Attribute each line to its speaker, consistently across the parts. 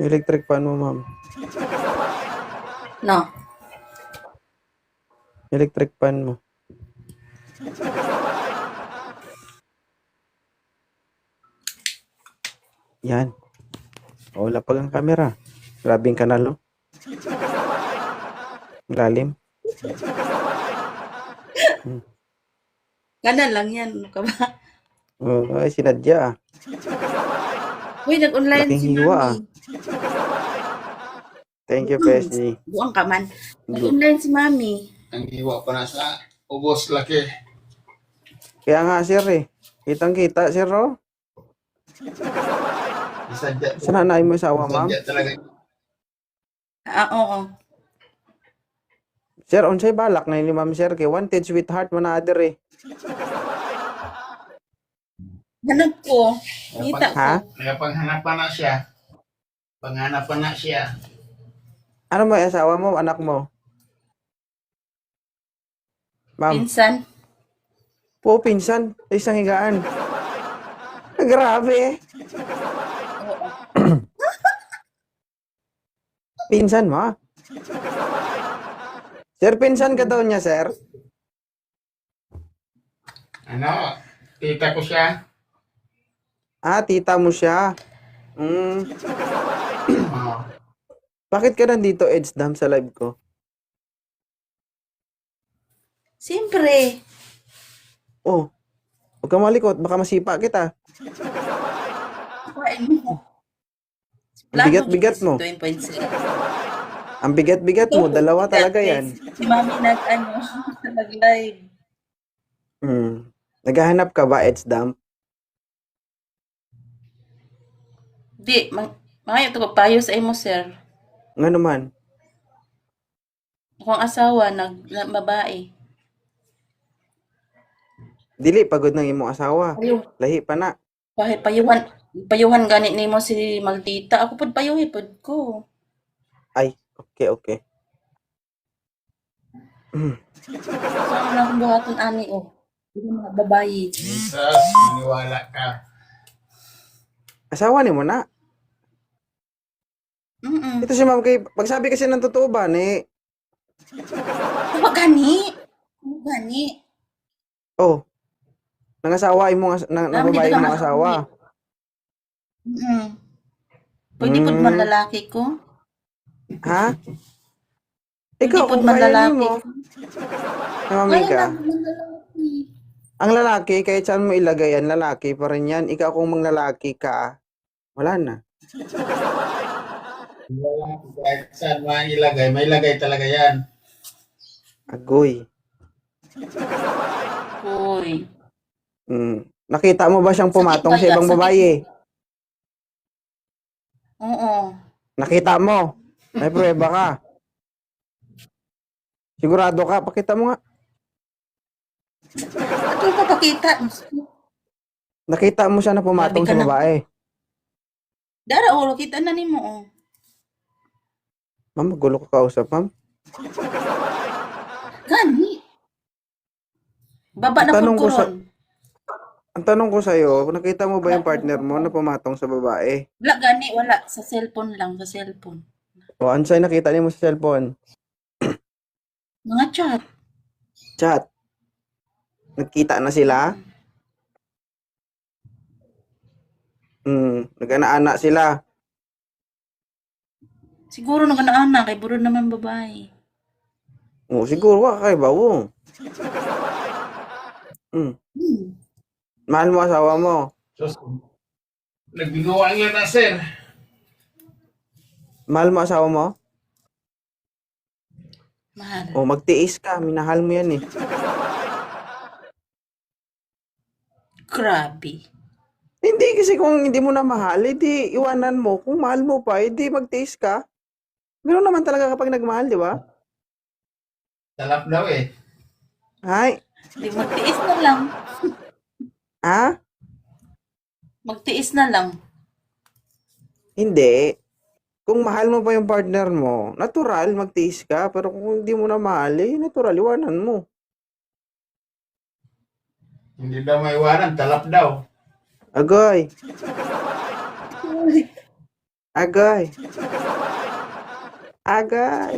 Speaker 1: Electric fan mo, ma'am.
Speaker 2: No.
Speaker 1: Electric fan mo. Yan. O, lapag ang camera. Grabing kanal, no? Lalim.
Speaker 2: Ganun lang yan. Ano ka ba?
Speaker 1: Oh, ay, sinadya ah.
Speaker 2: Uy, nag-online
Speaker 1: Laking
Speaker 2: si
Speaker 1: hiwa, ah.
Speaker 2: Mami.
Speaker 1: Thank you, Pesny.
Speaker 2: Buang ka man. Nag-online si Mami.
Speaker 3: Ang hiwa pa na sa ubos laki.
Speaker 1: Kaya nga, sir eh. Kitang-kita, sir, oh.
Speaker 3: Isadya po.
Speaker 1: Saan na mo asawa, ma'am?
Speaker 3: Isadya talaga.
Speaker 2: Ah, oo.
Speaker 1: Sir, unsay balak na ni ma'am, sir. Kay wanted sweetheart man na other eh.
Speaker 2: Hanap ko. Kita ko.
Speaker 1: Ha?
Speaker 3: Kaya panghanapan na siya. Panghanapan na siya.
Speaker 1: Ano mo, asawa mo, anak mo? Ma'am,
Speaker 2: Pinsan.
Speaker 1: po, pinsan. Isang higaan. Grabe. pinsan mo? ah. Sir, pinsan ka daw niya, sir.
Speaker 3: Ano? Tita ko siya.
Speaker 1: Ah, tita mo siya. Mm. Bakit ka nandito, Edsdam, sa live ko?
Speaker 2: Siyempre.
Speaker 1: Oh, huwag ka malikot. Baka masipa kita. Ang bigat-bigat mo.
Speaker 2: 2.0.
Speaker 1: Ang bigat-bigat mo. Dalawa talaga yan.
Speaker 2: Si Mami nag, ano, nag-live.
Speaker 1: Hmm. Naghahanap ka ba, Edsdam?
Speaker 2: Di, mang, mga ito payo sa imo, sir.
Speaker 1: Nga naman.
Speaker 2: Akong asawa, nag, na, babae.
Speaker 1: Dili, pagod ng imong asawa.
Speaker 2: Payo,
Speaker 1: Lahi pa na.
Speaker 2: payo, payuhan, payuhan gani nimo si Maldita. Ako pud payuhi pud ko.
Speaker 1: Ay, okay, okay.
Speaker 2: Ano lang kung buhaton ani, oh. Hindi mga babae.
Speaker 3: Jesus, maniwala ka.
Speaker 1: Asawa ni mo na.
Speaker 2: Mm-mm.
Speaker 1: Ito si ma'am kay, pagsabi kasi ng totoo ba, ni,
Speaker 2: Ano gani? Ano gani?
Speaker 1: oh, nangasawa imong, as- nang, nang babae
Speaker 2: nga
Speaker 1: asawa.
Speaker 2: Mm-mm. Pwede
Speaker 1: Mm.
Speaker 2: pud man lalaki ko.
Speaker 1: Ha? Ikaw,
Speaker 2: pud
Speaker 1: kung
Speaker 2: man lalaki
Speaker 1: mo,
Speaker 2: ko.
Speaker 1: na mami ka,
Speaker 2: lalaki.
Speaker 1: ang lalaki, kahit saan mo ilagay yan, lalaki pa rin yan. Ikaw kung manglalaki ka, wala na.
Speaker 3: Wala kahit saan man ilagay. May ilagay talaga yan.
Speaker 1: Agoy.
Speaker 2: Uy.
Speaker 1: Mm. Nakita mo ba siyang pumatong sa
Speaker 2: Sakit ba
Speaker 1: ibang
Speaker 2: yan?
Speaker 1: babae?
Speaker 2: Oo.
Speaker 1: Nakita mo? May prueba ka? Sigurado ka? Pakita mo nga.
Speaker 2: Ato pa pakita.
Speaker 1: Nakita mo siya na pumatong
Speaker 2: Grabe ka
Speaker 1: sa
Speaker 2: na.
Speaker 1: babae.
Speaker 2: Dara ulo kita na nimo oh.
Speaker 1: Ma'am, magulo ka kausap, ma'am.
Speaker 2: Gani. Baba na
Speaker 1: Tanong ko sa-. Ang tanong ko sa'yo, nakita mo ba yung partner mo na pumatong sa babae?
Speaker 2: Wala gani, wala sa cellphone lang, sa cellphone.
Speaker 1: O, ano sa'yo nakita niyo mo sa cellphone?
Speaker 2: Mga chat.
Speaker 1: Chat. Nagkita na sila? Hmm, nag-ana-ana sila.
Speaker 2: Siguro nung anak kay buro naman babae.
Speaker 1: O, siguro wa kay bawo. Hmm.
Speaker 2: Hmm.
Speaker 1: Mahal mo asawa mo.
Speaker 3: So, nagbinuwa nga na, sir.
Speaker 1: Mahal mo asawa mo?
Speaker 2: Mahal.
Speaker 1: O, magtiis ka. Minahal mo yan eh.
Speaker 2: Grabe.
Speaker 1: Hindi kasi kung hindi mo na mahal, hindi iwanan mo. Kung mahal mo pa, hindi magtiis ka. Ganoon naman talaga kapag nagmahal, di ba?
Speaker 3: Talap daw eh.
Speaker 1: Hay.
Speaker 2: Di magtiis na lang.
Speaker 1: Ha?
Speaker 2: Magtiis na lang.
Speaker 1: Hindi. Kung mahal mo pa yung partner mo, natural, magtiis ka. Pero kung hindi mo na mahal, eh, natural, iwanan mo.
Speaker 3: Hindi daw maiwanan. Talap daw.
Speaker 1: Agoy. Agay. Agay.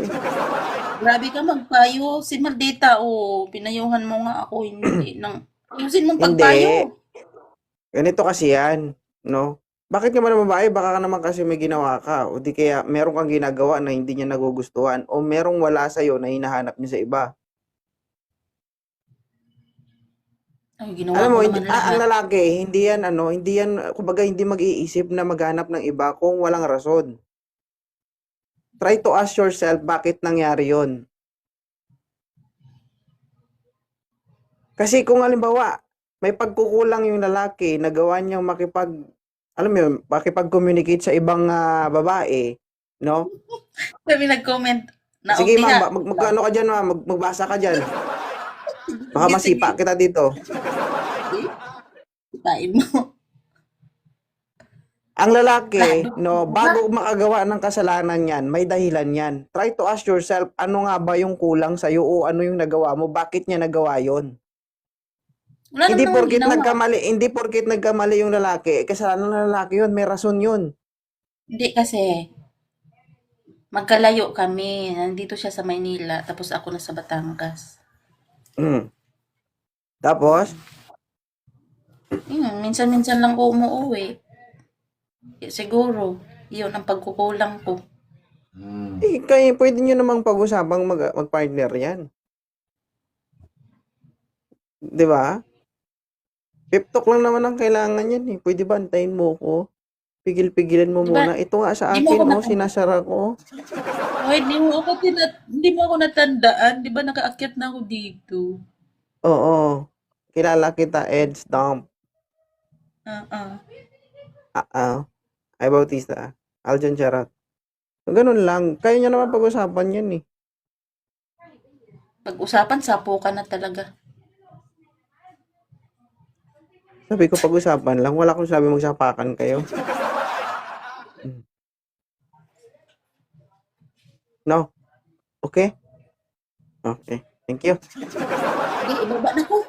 Speaker 2: Grabe ka magpayo. Si Maldita, oh, pinayuhan mo nga ako. Hindi nang... Ayusin mong
Speaker 1: Hindi.
Speaker 2: pagpayo.
Speaker 1: Ganito kasi yan, no? Bakit ka naman babae? Baka ka naman kasi may ginawa ka. O di kaya meron kang ginagawa na hindi niya nagugustuhan. O merong wala sa'yo na hinahanap niya sa iba.
Speaker 2: Ay, ginawa
Speaker 1: Alam
Speaker 2: ko
Speaker 1: mo, hindi,
Speaker 2: naman
Speaker 1: ah, ang
Speaker 2: lahat.
Speaker 1: lalaki, hindi yan, ano, hindi yan, kumbaga, hindi mag-iisip na maghanap ng iba kung walang rason. Try to ask yourself, bakit nangyari yon? Kasi kung halimbawa, may pagkukulang yung lalaki, nagawa niyang makipag, alam mo yun, makipag-communicate sa ibang ah, babae, no?
Speaker 2: Sabi nag-comment na
Speaker 1: Sige,
Speaker 2: okay
Speaker 1: ma'am,
Speaker 2: nga.
Speaker 1: mag, mag, ano ka dyan, ma'am, mag, magbasa ka dyan. Baka masipa
Speaker 2: sige.
Speaker 1: kita dito.
Speaker 2: Tain mo.
Speaker 1: Ang lalaki, no, bago makagawa ng kasalanan yan, may dahilan yan. Try to ask yourself, ano nga ba yung kulang sa'yo o ano yung nagawa mo? Bakit niya nagawa yon?
Speaker 2: Wala
Speaker 1: Hindi
Speaker 2: naman
Speaker 1: porkit
Speaker 2: ginawa.
Speaker 1: nagkamali, hindi porkit nagkamali yung lalaki, eh, kasalanan ng lalaki yun, may rason yun.
Speaker 2: Hindi kasi, magkalayo kami. Nandito siya sa Maynila, tapos ako nasa Batangas.
Speaker 1: Mm. Tapos,
Speaker 2: Yun, minsan-minsan lang ko umuwi. Eh, Siguro, yun ang pagkukulang ko.
Speaker 3: Hmm.
Speaker 1: eh, kaya pwede nyo namang pag-usapang mag, mag-partner yan. Di ba? Pep talk lang naman ang kailangan yan eh. Pwede ba antayin mo ko? Pigil-pigilan mo
Speaker 2: Di ba-
Speaker 1: muna. Ito nga sa akin, oh, sinasara ko.
Speaker 2: Ay, hindi mo ako, tina- hindi mo ako natandaan. Di ba nakaakyat na ako dito?
Speaker 1: Oo. Kilala kita, Ed Stomp.
Speaker 2: Ah, ah.
Speaker 1: Ah, ah. Ay, Bautista. Aljon Charot. So, ganun lang. Kaya nyo naman pag-usapan yan eh.
Speaker 2: Pag-usapan, sapo ka na talaga.
Speaker 1: Sabi ko pag-usapan lang. Wala akong sabi magsapakan kayo. No? Okay? Okay. Thank you.
Speaker 2: Sige, ibaba na ko.